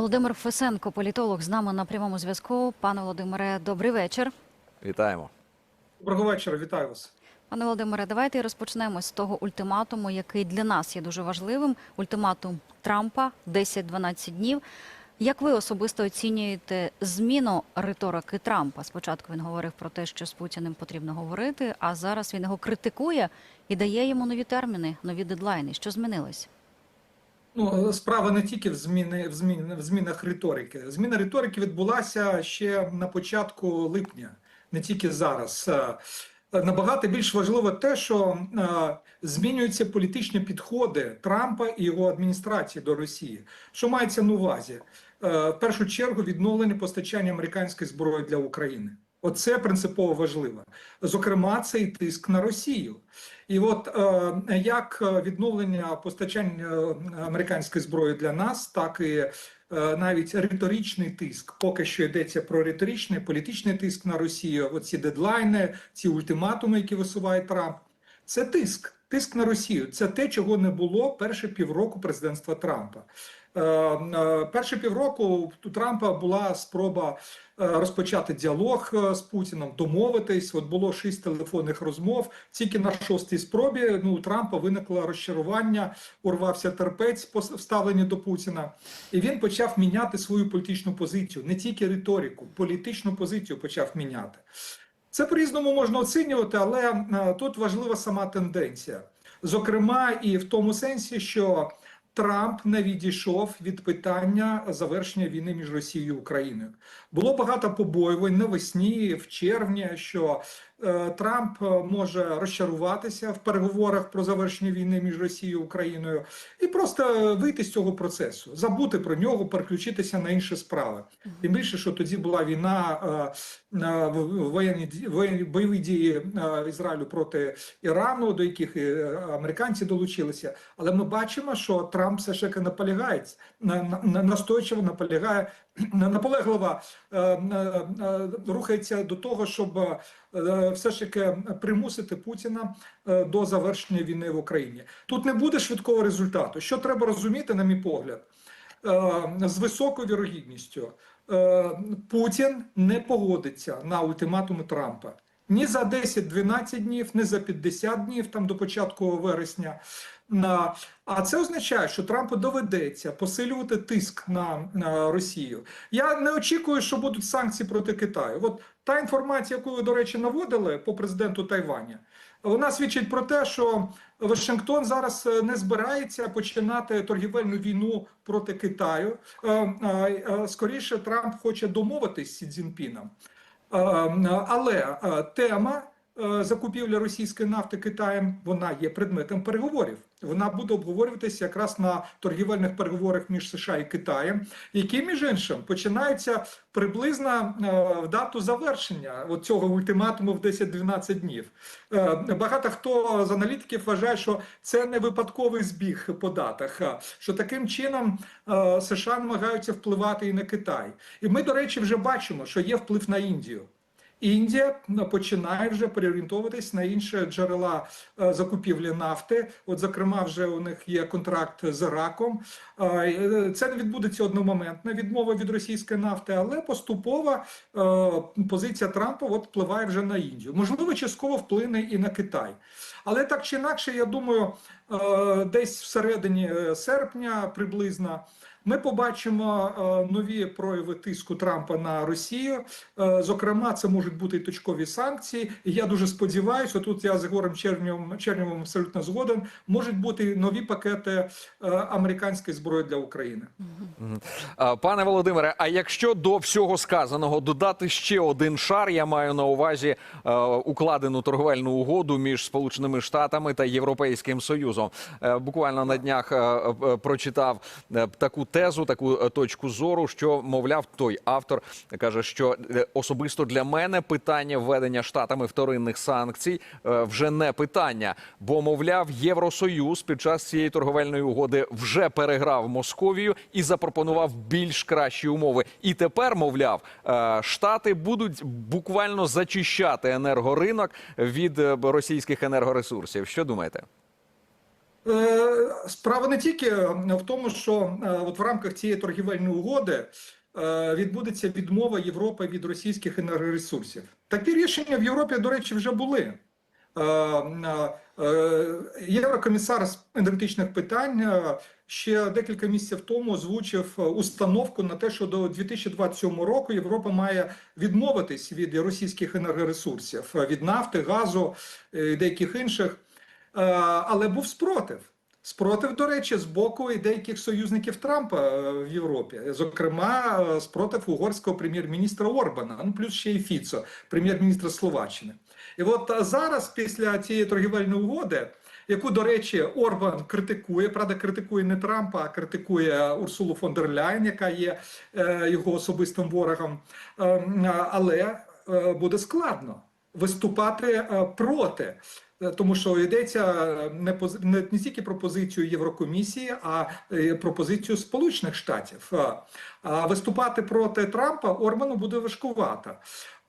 Володимир Фесенко, політолог, з нами на прямому зв'язку. Пане Володимире, добрий вечір. Вітаємо. Доброго вечора, вітаю вас. Пане Володимире, давайте розпочнемо з того ультиматуму, який для нас є дуже важливим. Ультиматум Трампа 10-12 днів. Як ви особисто оцінюєте зміну риторики Трампа? Спочатку він говорив про те, що з Путіним потрібно говорити, а зараз він його критикує і дає йому нові терміни, нові дедлайни. Що змінилось? Ну, справа не тільки в зміни в змін в змінах риторики. Зміна риторики відбулася ще на початку липня, не тільки зараз. Е, Набагато більш важливо те, що е, змінюються політичні підходи Трампа і його адміністрації до Росії. Що мається на увазі? Е, в першу чергу відновлення постачання американської зброї для України. Оце принципово важливо. Зокрема, цей тиск на Росію. І от е, як відновлення постачання е, американської зброї для нас, так і е, навіть риторичний тиск, поки що йдеться про риторичний політичний тиск на Росію. Оці дедлайни, ці ультиматуми, які висуває Трамп, це тиск. Тиск на Росію це те, чого не було перші півроку президентства Трампа. Е, е, Перші півроку у Трампа була спроба е, розпочати діалог з Путіном, домовитись. От було шість телефонних розмов. Тільки на шостій спробі ну у Трампа виникло розчарування, урвався терпець по до Путіна, і він почав міняти свою політичну позицію, не тільки риторику, політичну позицію почав міняти. Це по-різному можна оцінювати, але тут важлива сама тенденція. Зокрема, і в тому сенсі, що Трамп не відійшов від питання завершення війни між Росією і Україною. Було багато побоювань навесні, в червні, що Трамп е, може розчаруватися в переговорах про завершення війни між Росією і Україною і просто вийти з цього процесу, забути про нього, переключитися на інші справи. Тим більше, що тоді була війна е, е, воєнні бойові дії е, Ізраїлю проти Ірану, до яких і е, американці долучилися. Але ми бачимо, що Трамп все ж таки наполягає на, на, на- настойчиво наполягає наполегливо е, е, е, рухається до того, щоб е, все ж таки примусити Путіна е, до завершення війни в Україні. Тут не буде швидкого результату. Що треба розуміти, на мій погляд, Е, з високою вірогідністю е, Путін не погодиться на ультиматуми Трампа. Ні за 10-12 днів, ні за 50 днів, там до початку вересня. На- А це означає, що Трампу доведеться посилювати тиск на, на Росію. Я не очікую, що будуть санкції проти Китаю. От та інформація, яку ви, до речі, наводили по президенту Тайваня, вона свідчить про те, що Вашингтон зараз е, не збирається починати торгівельну війну проти Китаю. Е, е, Скоріше Трамп хоче домовитись з. Е, Але тема закупівлі російської нафти Китаєм вона є предметом переговорів. Вона буде обговорюватися якраз на торгівельних переговорах між США і Китаєм, які між іншим починаються приблизно е, в дату завершення цього ультиматуму в 10-12 днів. Е, Багато хто з аналітиків вважає, що це не випадковий збіг по датах, що таким чином е, США намагаються впливати і на Китай. І ми, до речі, вже бачимо, що є вплив на Індію. Індія починає вже переорієнтовуватись на інші джерела е, закупівлі нафти. От, зокрема, вже у них є контракт з Іраком. Е, Це не відбудеться одномоментна відмова від російської нафти, але поступово е, позиція Трампа от впливає вже на Індію. Можливо, частково вплине і на Китай. Але так чи інакше, я думаю, е, десь всередині е, серпня приблизно. Ми побачимо е, нові прояви тиску Трампа на Росію. Е, Зокрема, це можуть бути і точкові санкції. Я дуже сподіваюся, тут я з Ігорем Чернєвим, Чернєвим абсолютно згоден. Можуть бути нові пакети е, американської зброї для України. Пане Володимире, а якщо до всього сказаного додати ще один шар, я маю на увазі е, укладену торговельну угоду між Сполученими Штатами та Європейським Союзом. Е, буквально на днях е, е, прочитав таку тезу, таку точку зору, що мовляв, той автор каже, що особисто для мене питання введення штатами вторинних санкцій вже не питання, бо мовляв, Євросоюз під час цієї торговельної угоди вже переграв Московію і запропонував більш кращі умови. І тепер, мовляв, штати будуть буквально зачищати енергоринок від російських енергоресурсів. Що думаєте? Е, Справа не тільки в тому, що е, от в рамках цієї торгівельної угоди е, відбудеться відмова Європи від російських енергоресурсів. Такі рішення в Європі, до речі, вже були. Єврокомісар з енергетичних питань ще декілька місяців тому озвучив установку на те, що до 2027 року Європа має відмовитись від російських енергоресурсів, від нафти, газу і деяких інших. Е, Але був спротив. Спротив, до речі, з боку і деяких союзників Трампа е, в Європі, зокрема, е, спротив угорського прем'єр-міністра Орбана, ну плюс ще й Фіцо, прем'єр-міністра Словаччини. І от зараз, після цієї торгівельної угоди, яку, до речі, Орбан критикує, правда, критикує не Трампа, а критикує Урсулу фон дер Ляйн, яка є його особистим ворогом. Е, Але буде складно виступати е, проти. Е, Тому що йдеться е, не не, не тільки про позицію Єврокомісії, а е, про позицію Сполучених Штатів. А, виступати проти Трампа Орбану буде важкувато.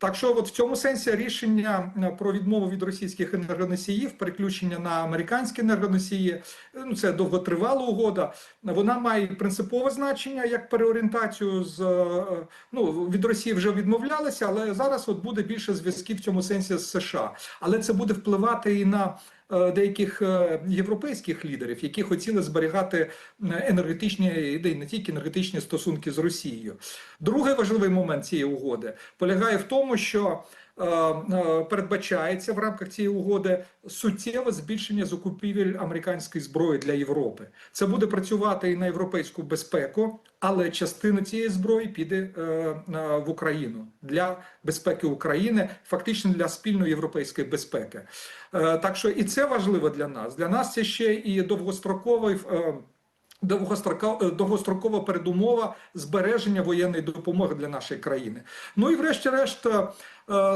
Так що, от в цьому сенсі рішення е, про відмову від російських енергоносіїв, переключення на американські енергоносії, е, ну це довготривала угода. Вона має принципове значення як переорієнтацію з е, ну від Росії вже відмовлялися, але зараз от буде більше зв'язків в цьому сенсі з США. Але це буде впливати і на деяких е, європейських лідерів, які хотіли зберігати е, енергетичні ідеї, не тільки енергетичні стосунки з Росією. Другий важливий момент цієї угоди полягає в тому, що е, е, передбачається в рамках цієї угоди суттєве збільшення закупівель американської зброї для Європи. Це буде працювати і на європейську безпеку, але частина цієї зброї піде е, е, в Україну для безпеки України, фактично для спільної європейської безпеки. Е, Так що і це важливо для нас. Для нас це ще і довгостроковий. е, довгостроко- е, довгострокова передумова збереження воєнної допомоги для нашої країни. Ну і врешті-решт, е, е,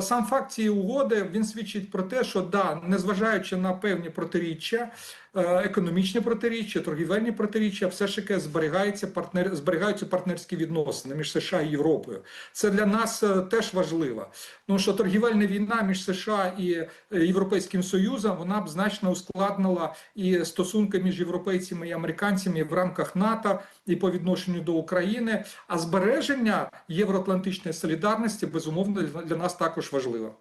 сам факт цієї угоди він свідчить про те, що да, незважаючи на певні протиріччя, е, економічні протиріччя, торгівельні протиріччя, все ж таки зберігається партнер, зберігаються партнерські відносини між США і Європою. Це для нас е, теж важливо. Тому що торгівельна війна між США і е, Європейським Союзом вона б значно ускладнила і стосунки між європейцями і американцями в рамках НАТО і по відношенню до України. А збереження євроатлантичної солідарності безумовно для- для також важливо.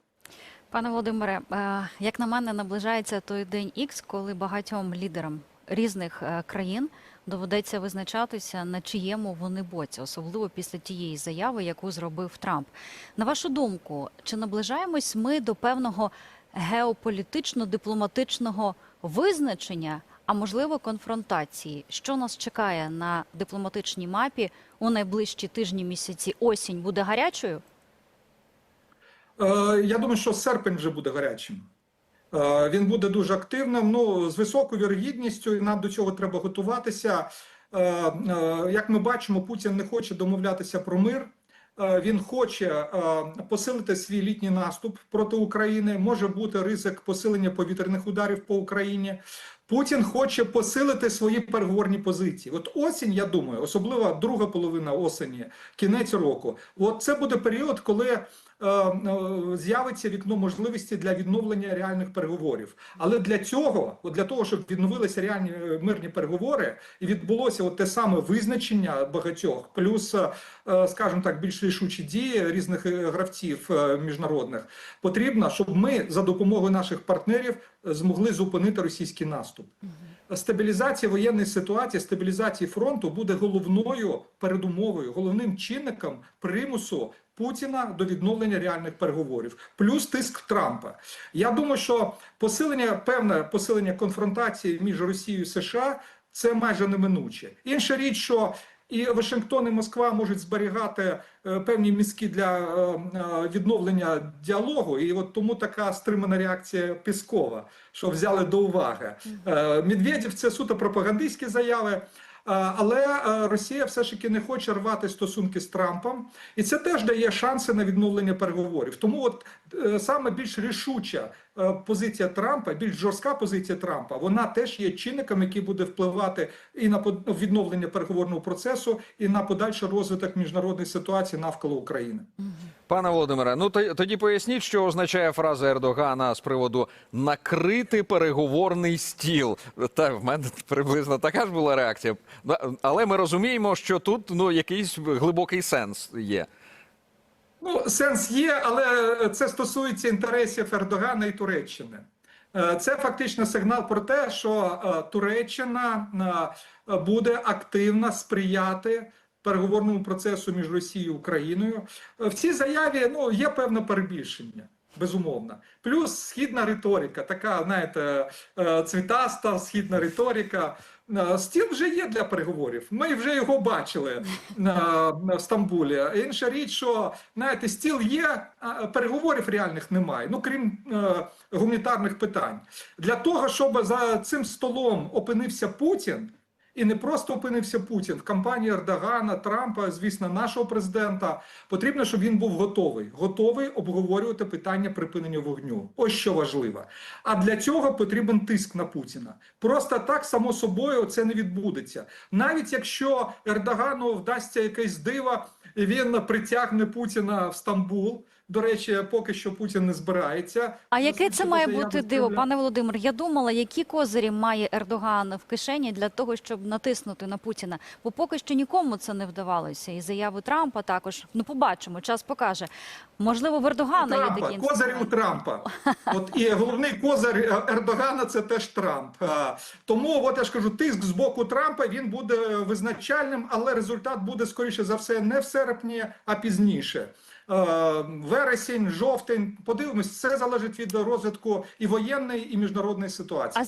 Пане Володимире, е, як на мене, наближається той день Ікс, коли багатьом лідерам різних е, країн доведеться визначатися, на чиєму вони боці, особливо після тієї заяви, яку зробив Трамп. На вашу думку, чи наближаємось ми до певного геополітично-дипломатичного визначення, а можливо конфронтації? Що нас чекає на дипломатичній мапі у найближчі тижні, місяці? Осінь буде гарячою? Е, Я думаю, що серпень вже буде гарячим. Е, Він буде дуже активним. Ну з високою вірогідністю, і нам до цього треба готуватися. Е, Як ми бачимо, Путін не хоче домовлятися про мир. Він хоче посилити свій літній наступ проти України. Може бути ризик посилення повітряних ударів по Україні. Путін хоче посилити свої переговорні позиції. От осінь, я думаю, особливо друга половина осені, кінець року. От це буде період, коли з'явиться вікно можливості для відновлення реальних переговорів. Але для цього, от для того, щоб відновилися реальні е, мирні переговори, і відбулося от те саме визначення багатьох, плюс, е, е, скажімо так, більш рішучі дії різних е, гравців е, міжнародних, потрібно, щоб ми за допомогою наших партнерів е, змогли зупинити російський наступ. Стабілізація воєнної ситуації, стабілізація фронту буде головною передумовою, головним чинником примусу Путіна до відновлення реальних переговорів, плюс тиск Трампа. Я думаю, що посилення певне посилення конфронтації між Росією і США це майже неминуче. Інша річ, що і Вашингтон і Москва можуть зберігати е, певні мізки для е, е, відновлення діалогу, і от тому така стримана реакція Піскова, що взяли до уваги. Медведєв це суто пропагандистські заяви. Але е, Росія все ж таки не хоче рвати стосунки з Трампом, і це теж дає шанси на відновлення переговорів. Тому от е, саме більш рішуча позиція Трампа, більш жорстка позиція Трампа, вона теж є чинником, який буде впливати і на відновлення переговорного процесу, і на подальший розвиток міжнародної ситуації навколо України. Пане Володимире, ну тоді поясніть, що означає фраза Ердогана з приводу накрити переговорний стіл. Та в мене приблизно така ж була реакція. Але ми розуміємо, що тут ну якийсь глибокий сенс є. Ну, сенс є, але це стосується інтересів Ердогана і Туреччини. Е, Це фактично сигнал про те, що е, Туреччина е, буде активно сприяти переговорному процесу між Росією і Україною. Е, В цій заяві ну, є певне перебільшення. Безумовно, плюс східна риторика, така знаєте, е, цвітаста східна риторика. Стіл вже є для переговорів. Ми вже його бачили на, Стамбулі. Інша річ, що знаєте, стіл є, а переговорів реальних немає. Ну крім е, гуманітарних питань. Для того, щоб за цим столом опинився Путін. І не просто опинився Путін в кампанії Ердогана, Трампа, звісно, нашого президента. Потрібно, щоб він був готовий, готовий обговорювати питання припинення вогню. Ось що важливо. А для цього потрібен тиск на Путіна. Просто так само собою це не відбудеться. Навіть якщо Ердогану вдасться якесь диво, і він притягне Путіна в Стамбул. До речі, поки що Путін не збирається. А яке це має бути диво, пане Володимир? Я думала, які козирі має Ердоган в кишені для того, щоб натиснути на Путіна. Бо поки що нікому це не вдавалося. І заяви Трампа також. Ну, побачимо, час покаже. Можливо, в Ердогана є такі козирі у. Трампа. От і головний козир Ердогана це теж Трамп. Тому, от я ж кажу, тиск з боку Трампа він буде визначальним, але результат буде скоріше за все не в серпні, а пізніше. Е, Вересень, жовтень, подивимось, все залежить від розвитку і воєнної, і міжнародної ситуації.